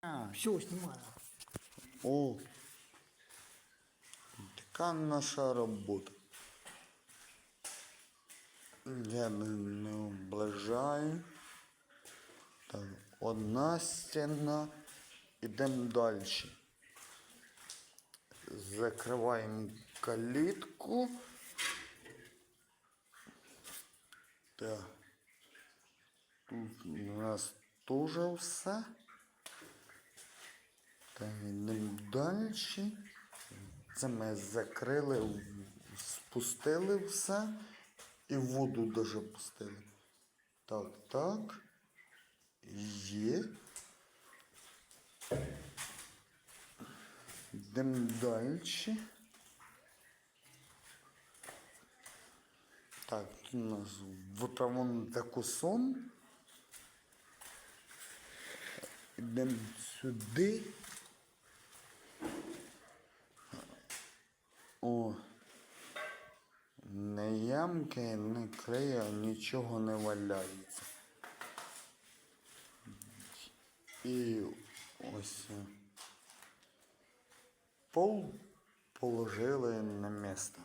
А, все, снимаю. О, така наша робота. Я не, облажаю. Так, одна стіна. Ідемо далі. Закриваємо калітку. Так. Тут у нас теж все. Так, йдемо далі. Це ми закрили, спустили все і воду даже пустили. Так, так. Є. Йдемо далі. Так, тут у нас виправимо таку сон. Йдемо сюди. О, не ямки, не клея, нічого не валяється. І ось е, пол положили на місце.